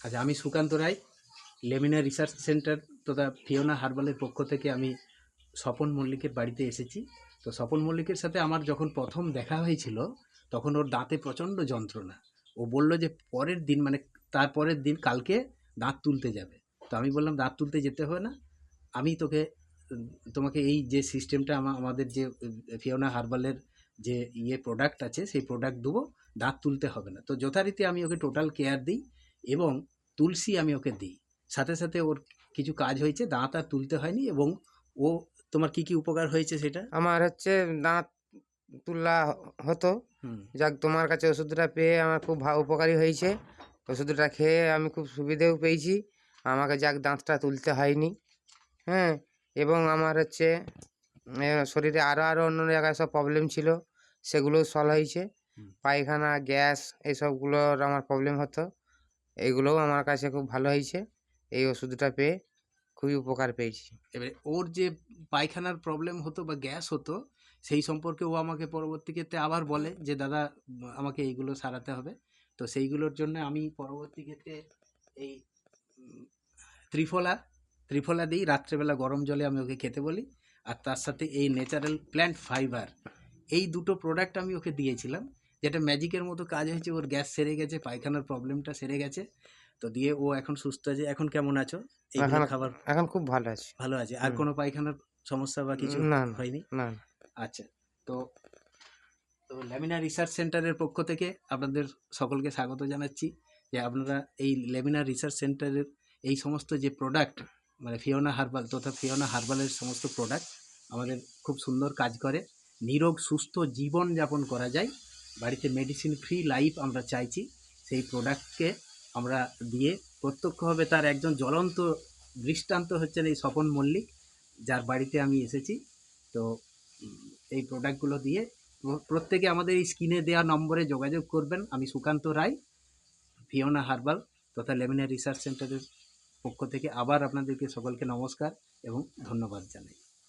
আচ্ছা আমি Sukanta Roy Lemina research centre তথা ফিওনা হার্বালের পক্ষ থেকে আমি স্বপন মল্লিকের বাড়িতে এসেছি। তো স্বপন মল্লিকের সাথে আমার যখন প্রথম দেখা হয়েছিল, তখন ওর দাঁতে প্রচণ্ড যন্ত্রণা। ও বলল যে, পরের দিন মানে তার পরের দিন কালকে দাঁত তুলতে যাবে। তো আমি বললাম, দাঁত তুলতে যেতে হবে না। আমি তোকে, তোমাকে এই যে সিস্টেমটা আমাদের যে ফিওনা হার্বালের যে ইয়ে প্রোডাক্ট আছে, সেই প্রোডাক্ট দেবো, দাঁত তুলতে হবে না। তো যথারীতি আমি ওকে টোটাল কেয়ার দিই। এবং তুলসী আমি ওকে দিই। সাথে সাথে ওর কিছু কাজ হয়েছে দাঁত আর তুলতে হয়নি এবং ও তোমার কি কি উপকার হয়েছে সেটা? আমার হচ্ছে দাঁত তুলা হতো। যাক তোমার কাছে ওষুধটা পেয়ে আমার খুব উপকারী হয়েছে। ওষুধটা খেয়ে আমি খুব সুবিধেও পেয়েছি। আমাকে যাক দাঁতটা তুলতে হয়নি। হ্যাঁ এবং আমার হচ্ছে শরীরে আরও আরও অন্য জায়গায় সব প্রবলেম ছিল সেগুলোও সলভ হয়েছে। পায়খানা গ্যাস এইসবগুলোর আমার প্রবলেম হতো। এগুলোও আমার কাছে খুব ভালো হয়েছে। এই ওষুধটা পেয়ে খুবই উপকার পেয়েছি। এবারে ওর যে পায়খানার প্রবলেম হতো বা গ্যাস হতো, সেই সম্পর্কে ও আমাকে পরবর্তী ক্ষেত্রে আবার বলে যে, দাদা, আমাকে এইগুলো সারাতে হবে। তো সেইগুলোর জন্য আমি পরবর্তী ক্ষেত্রে এই ত্রিফলা ত্রিফলা দিই। রাত্রেবেলা গরম জলে আমি ওকে খেতে বলি। আর তার সাথে এই ন্যাচারাল প্ল্যান্ট ফাইবার এই দুটো প্রোডাক্ট আমি ওকে দিয়েছিলাম। যেটা ম্যাজিকের মতো কাজ হয়েছে ওর গ্যাস সেরে গেছে পায়খানার প্রবলেমটা সেরে গেছে। তো দিয়ে ও এখন সুস্থ আছে। এখন কেমন আছো? এখন- খাবার এখন খুব ভালো আছে। ভালো আছে। আর কোনো পায়খানার সমস্যা বা কিছু। হয়নি? না। আচ্ছা তো তো লেমিনা রিসার্চ সেন্টারের পক্ষ থেকে আপনাদের সকলকে স্বাগত জানাচ্ছি। যে আপনারা এই লেমিনা রিসার্চ সেন্টারের এই সমস্ত যে প্রোডাক্ট মানে ফিওনা হার্বাল তথা ফিওনা হার্বালের সমস্ত প্রোডাক্ট আমাদের খুব সুন্দর কাজ করে। নিরোগ সুস্থ জীবন যাপন করা যায়। বাড়িতে মেডিসিন ফ্রি লাইফ আমরা চাইছি, সেই প্রোডাক্টকে আমরা দিয়ে প্রত্যক্ষভাবে তার একজন জ্বলন্ত দৃষ্টান্ত হচ্ছেন এই স্বপন মল্লিক, যার বাড়িতে আমি এসেছি। তো এই প্রোডাক্টগুলো দিয়ে প্রত্যেকে আমাদের এই স্ক্রিনে দেওয়া নম্বরে যোগাযোগ করবেন। আমি সুকান্ত রায় ফিওনা হার্বাল তথা লেমিনা রিসার্চ সেন্টারের পক্ষ থেকে আবার আপনাদেরকে সকলকে নমস্কার এবং ধন্যবাদ জানাই।